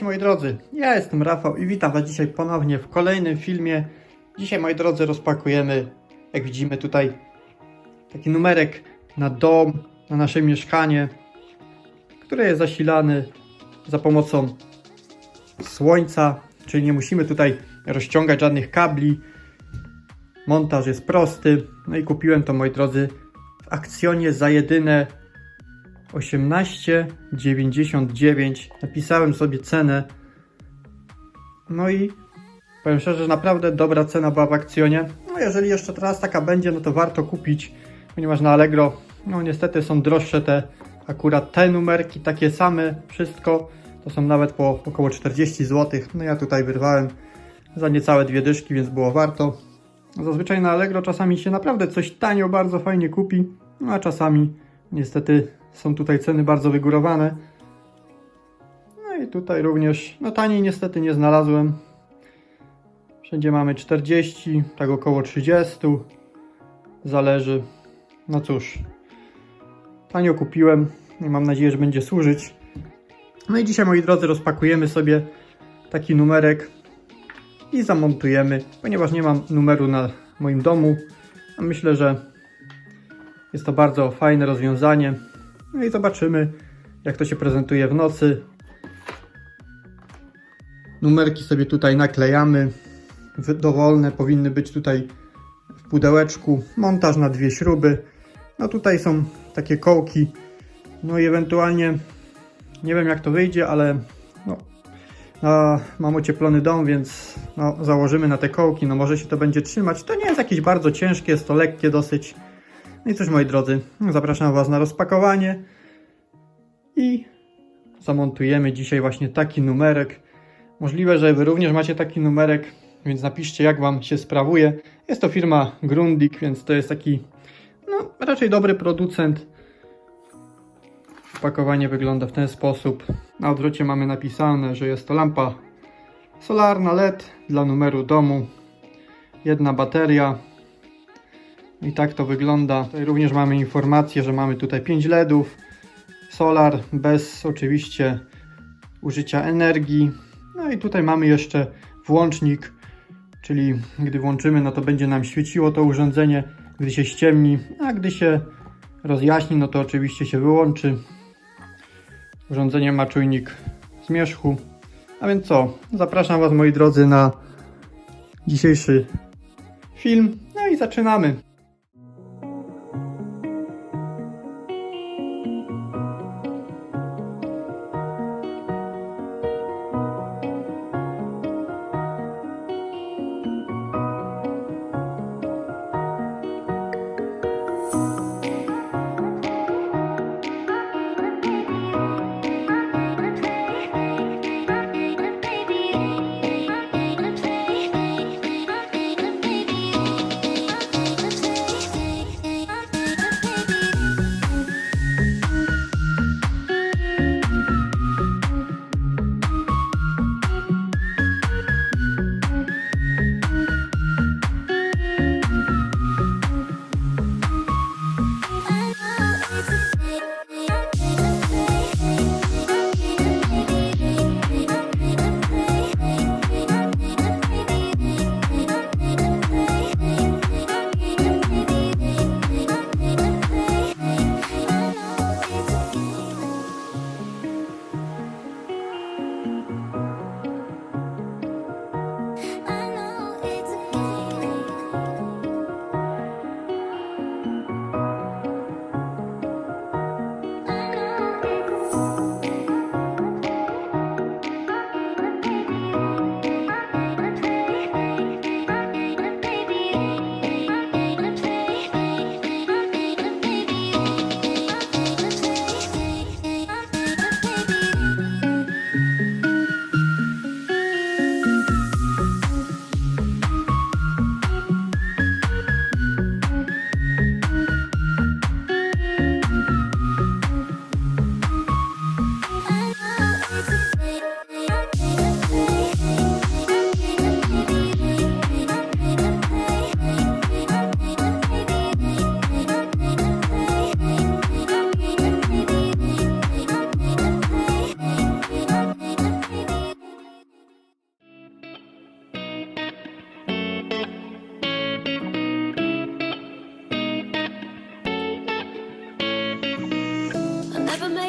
Cześć moi drodzy, ja jestem Rafał i witam Was dzisiaj ponownie w kolejnym filmie. Dzisiaj moi drodzy rozpakujemy, jak widzimy tutaj, taki numerek na dom, na nasze mieszkanie, które jest zasilany za pomocą słońca, czyli nie musimy tutaj rozciągać żadnych kabli. Montaż jest prosty. No i kupiłem to moi drodzy w akcjonie za jedyne 18,99. Napisałem sobie cenę. No i powiem szczerze, że naprawdę dobra cena była w akcjonie. No jeżeli jeszcze teraz taka będzie, no to warto kupić, ponieważ na Allegro, no niestety są droższe te akurat te numerki, takie same, wszystko. To są nawet po około 40 zł. No ja tutaj wyrwałem za niecałe dwie dyszki, więc było warto. Zazwyczaj na Allegro czasami się naprawdę coś tanio, bardzo fajnie kupi, no a czasami niestety są tutaj ceny bardzo wygórowane. No i tutaj również, no taniej niestety nie znalazłem. Wszędzie mamy 40, tak około 30. Zależy. No cóż, tanio kupiłem i mam nadzieję, że będzie służyć. No i dzisiaj, moi drodzy, rozpakujemy sobie taki numerek i zamontujemy, ponieważ nie mam numeru na moim domu. A myślę, że jest to bardzo fajne rozwiązanie. No i zobaczymy, jak to się prezentuje w nocy. Numerki sobie tutaj naklejamy. Dowolne powinny być tutaj w pudełeczku. Montaż na dwie śruby. No tutaj są takie kołki. No i ewentualnie nie wiem jak to wyjdzie, ale no, no, mam ocieplony dom, więc no, założymy na te kołki. No może się to będzie trzymać. To nie jest jakieś bardzo ciężkie, jest to lekkie dosyć. No i cóż moi drodzy, zapraszam Was na rozpakowanie i zamontujemy dzisiaj właśnie taki numerek. Możliwe, że Wy również macie taki numerek, więc napiszcie jak Wam się sprawuje. Jest to firma Grundig, więc to jest taki no, raczej dobry producent. Pakowanie wygląda w ten sposób. Na odwrocie mamy napisane, że jest to lampa solarna LED dla numeru domu. Jedna bateria, i tak to wygląda. Tutaj również mamy informację, że mamy tutaj 5 LEDów. Solar bez oczywiście użycia energii. No i tutaj mamy jeszcze włącznik, czyli gdy włączymy, no to będzie nam świeciło to urządzenie, gdy się ściemni, a gdy się rozjaśni, no to oczywiście się wyłączy. Urządzenie ma czujnik zmierzchu. A więc co? Zapraszam Was moi drodzy na dzisiejszy film. No i zaczynamy.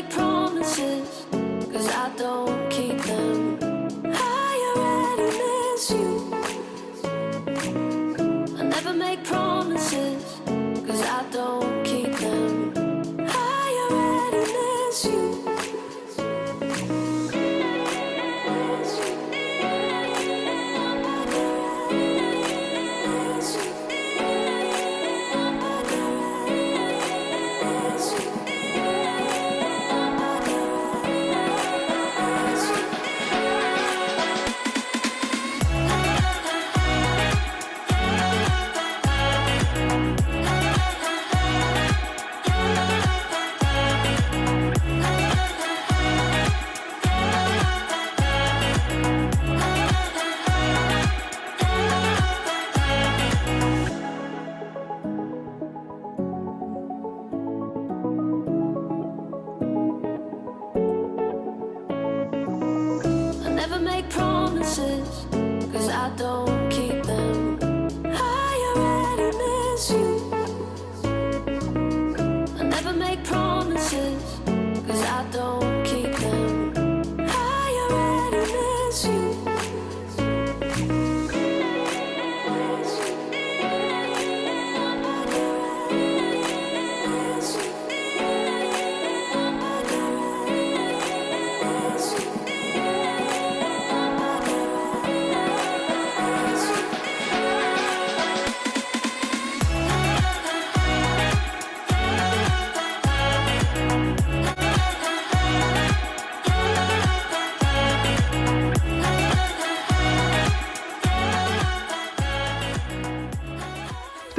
make promises, cause I don't keep them.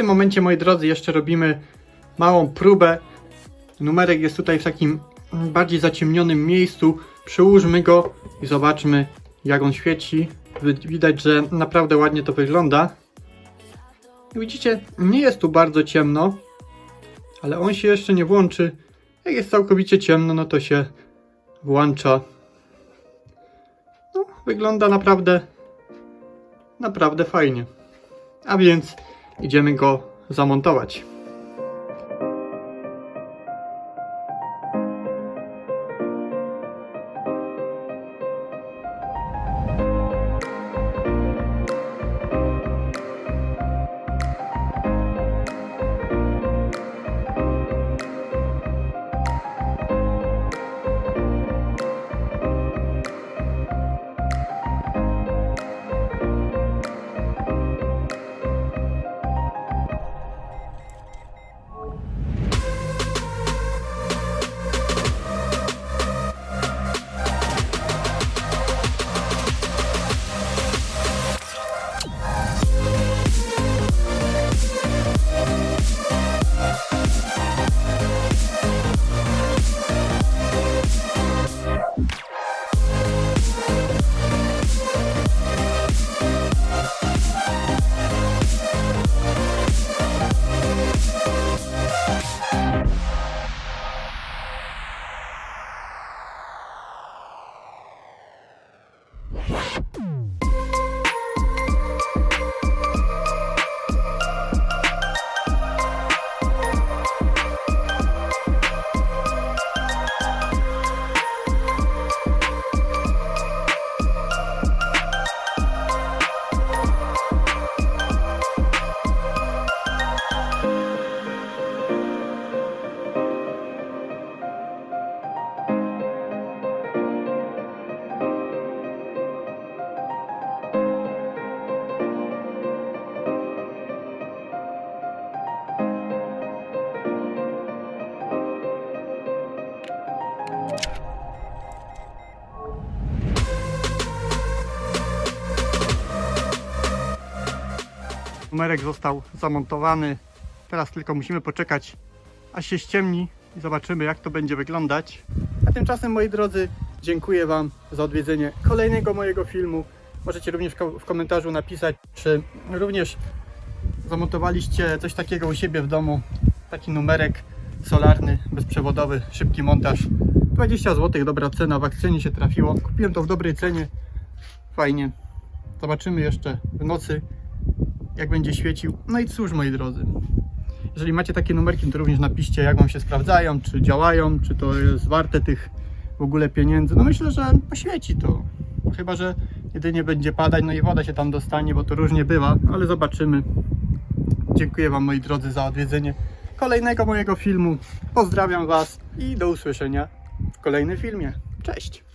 Tym momencie, moi drodzy, jeszcze robimy małą próbę. Numerek jest tutaj w takim bardziej zaciemnionym miejscu. Przyłóżmy go i zobaczmy, jak on świeci. Widać, że naprawdę ładnie to wygląda. Widzicie, nie jest tu bardzo ciemno, ale on się jeszcze nie włączy. Jak jest całkowicie ciemno, no to się włącza. No, wygląda naprawdę, naprawdę fajnie. A więc idziemy go zamontować. Numerek został zamontowany. Teraz tylko musimy poczekać, aż się ściemni i zobaczymy, jak to będzie wyglądać. A tymczasem, moi drodzy, dziękuję Wam za odwiedzenie kolejnego mojego filmu. Możecie również w komentarzu napisać, czy również zamontowaliście coś takiego u siebie w domu. Taki numerek solarny, bezprzewodowy, szybki montaż. 20 zł, dobra cena, w akcyjnie się trafiło. Kupiłem to w dobrej cenie. Fajnie. Zobaczymy jeszcze w nocy, jak będzie świecił. No i cóż, moi drodzy, jeżeli macie takie numerki, to również napiszcie, jak Wam się sprawdzają, czy działają, czy to jest warte tych w ogóle pieniędzy. No myślę, że poświeci to. Chyba, że jedynie będzie padać, no i woda się tam dostanie, bo to różnie bywa, ale zobaczymy. Dziękuję Wam, moi drodzy, za odwiedzenie kolejnego mojego filmu. Pozdrawiam Was i do usłyszenia w kolejnym filmie. Cześć!